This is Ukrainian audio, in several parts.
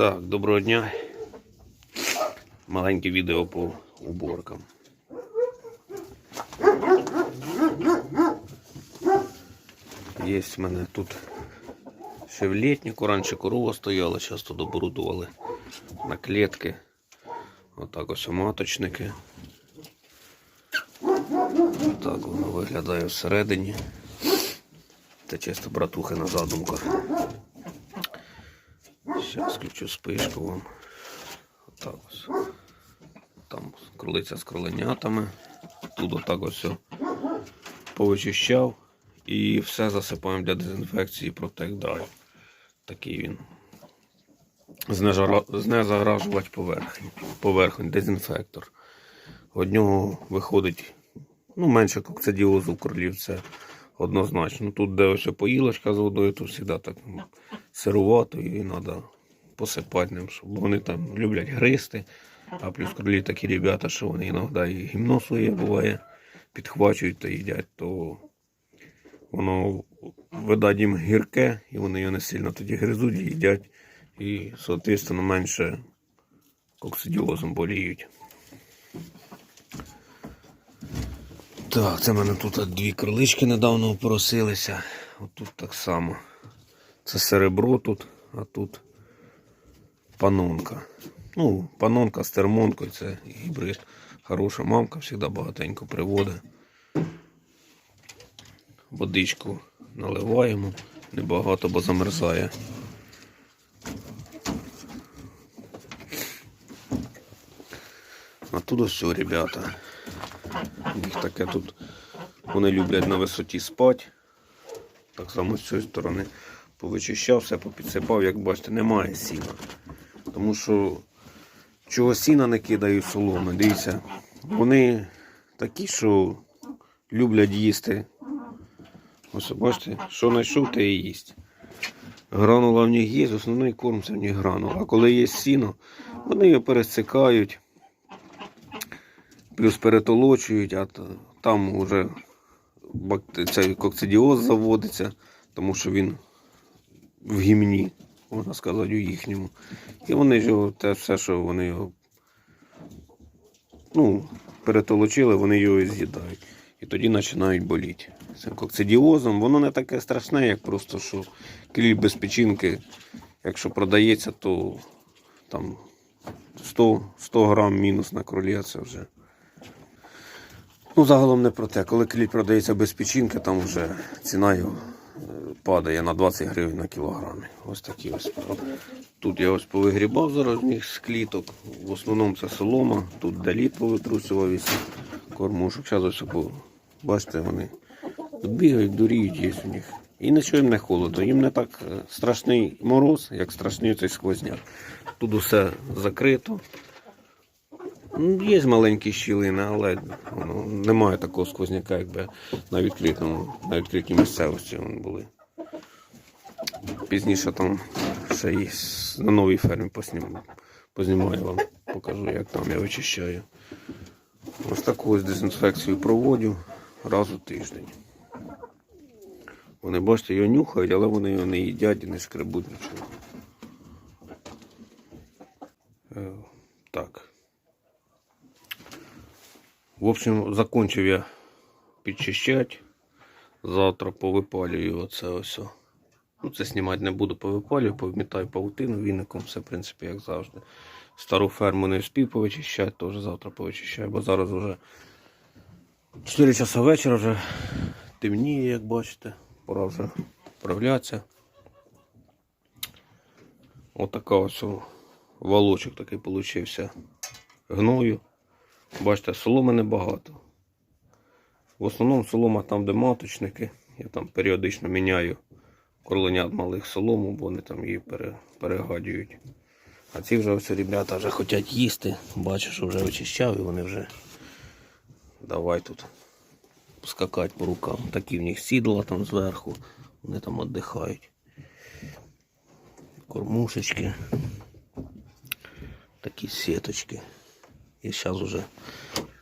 Так, доброго дня. Маленьке відео по уборкам. Є в мене тут ще в літніку, раніше корова стояла, зараз тут оборудували на клітки. Отак ось маточники. Так воно виглядає всередині. Це чисто братухи на задумках. Зараз включу спишку вам. Отак ось. Там кролиця з кроленятами. Тут отак ось повичищав. І все засипаємо для дезінфекції Dry. Такий він. Знезаражувати поверхню. Поверхню, дезінфектор. Од нього виходить ну, менше кокцидіозу в кролів, це однозначно. Тут, де ось поїлочка з водою, тут завжди так сирувато і треба посипати ним, щоб вони там люблять гристи. А плюс кролі такі ребята, що вони іноді і гімно своє буває, підхвачують та їдять, то воно видать їм гірке, і вони його не сильно тоді гризуть їдять. І, соответственно, менше коксидіозом боліють. Так, це в мене тут дві крилички недавно поросилися. Отут так само. Це серебро тут, а тут панонка. Ну, панонка з термонкою, це гібрид. Хороша мамка, завжди багатенько приводить. Водичку наливаємо, небагато, бо замерзає. А тут все, ребята. Їх таке тут. Вони люблять на висоті спати. Так само з цієї сторони повичищав, все попідсипав, як бачите, немає сіна. Тому що чого сіна не кидають соломи, дивіться, вони такі, що люблять їсти. Ось бачите, що знайшов, те і їсть. Гранула в них є, основний корм це в них гранула. А коли є сіно, вони його пересикають, плюс перетолочують, а там вже цей кокцидіоз заводиться, тому що він в гімні, можна сказати, у їхньому. І вони ж те все, що вони його ну, перетолочили, вони його і з'їдають. І тоді починають боліти. Цим кокцидіозом, воно не таке страшне, як просто що клій без печінки, якщо продається, то там 100, 100 грам мінус на кролі, це вже. Ну, загалом не про те. Коли клій продається без печінки, там вже ціна його падає на 20 гривень на кілограм. Ось такі ось. Тут я ось повигрібав зараз них з кліток. В основному це солома, тут далі повитрусював із кормушок. Зараз ось по- бачите, вони бігають, дуріють є у них. І нічого їм не холодно. Їм не так е, страшний мороз, як страшний цей сквозняк. Тут усе закрито. Ну, Є маленькі щілини, але воно, немає такого сквозняка, якби на відкритому, на відкритій місцевості вони були. Пізніше там ще є на новій фермі поснім, познімаю вам, покажу, як там я вичищаю. Ось таку ось дезінфекцію проводжу раз у тиждень. Вони, бачите, його нюхають, але вони його не їдять і не шкребуть нічого. Е, Так. В общем, закончив я підчищати. Завтра повипалюю оце ось. Ну, це знімати не буду, повипалюю, повмітаю паутину віником, все, в принципі, як завжди. Стару ферму не встиг повичищати, теж завтра повичищаю, бо зараз вже 4 часа вечора вже темніє, як бачите. Пора вже вправлятися. Отака ось о, волочок такий получився гною. Бачите, соломи небагато. В основному солома там, де маточники. Я там періодично міняю кроленят малих солому, бо вони там її пере, перегадюють. А ці вже ось ребята вже хочуть їсти. Бачу, що вже вичищав і вони вже давай тут скакати по рукам. Такі в них сідла там зверху, вони там віддихають. Кормушечки. Такі сіточки. І зараз уже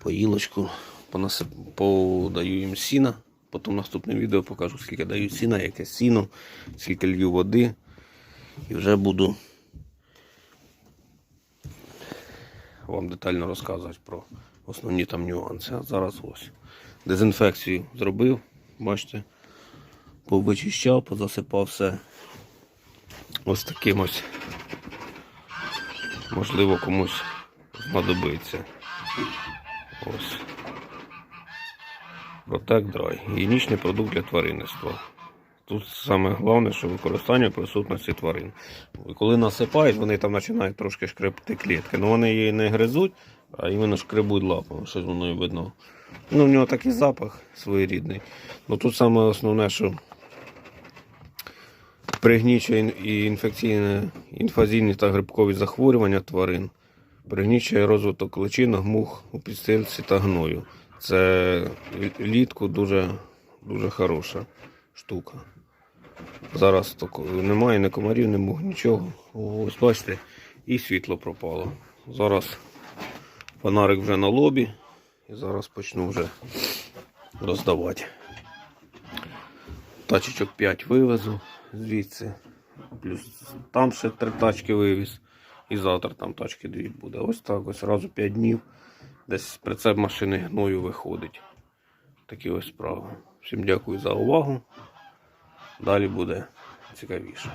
поїлочку понасип... подаю їм сіна. Потім в наступному відео покажу, скільки даю сіна, яке сіно, скільки лью води. І вже буду вам детально розказувати про основні там нюанси. А зараз ось. Дезінфекцію зробив, бачите, повичищав, позасипав все ось таким ось. Можливо, комусь знадобиться. Ось. Protect Dry. Гігієнічний продукт для тваринництва. Тут саме головне, що використання присутності тварин. Коли насипають, вони там починають трошки шкребти клітки. Ну вони її не гризуть, а іменно шкребуть лапами, щось воно і видно. Ну, в нього такий запах своєрідний. Ну тут саме основне, що пригнічує і інфекційне, інфазійні та грибкові захворювання тварин, пригнічує розвиток личинок, мух у підстилці та гною. Це літку дуже, дуже хороша штука. Зараз немає ні комарів, ні мух, нічого. Ось бачите, і світло пропало. Зараз фонарик вже на лобі. І зараз почну вже роздавати. Тачечок 5 вивезу звідси. Плюс там ще три тачки вивіз. І завтра там тачки дві буде. Ось так, ось разу 5 днів. Десь прицеп машини гною виходить. Такі ось справи. Всім дякую за увагу. Далі буде цікавіше.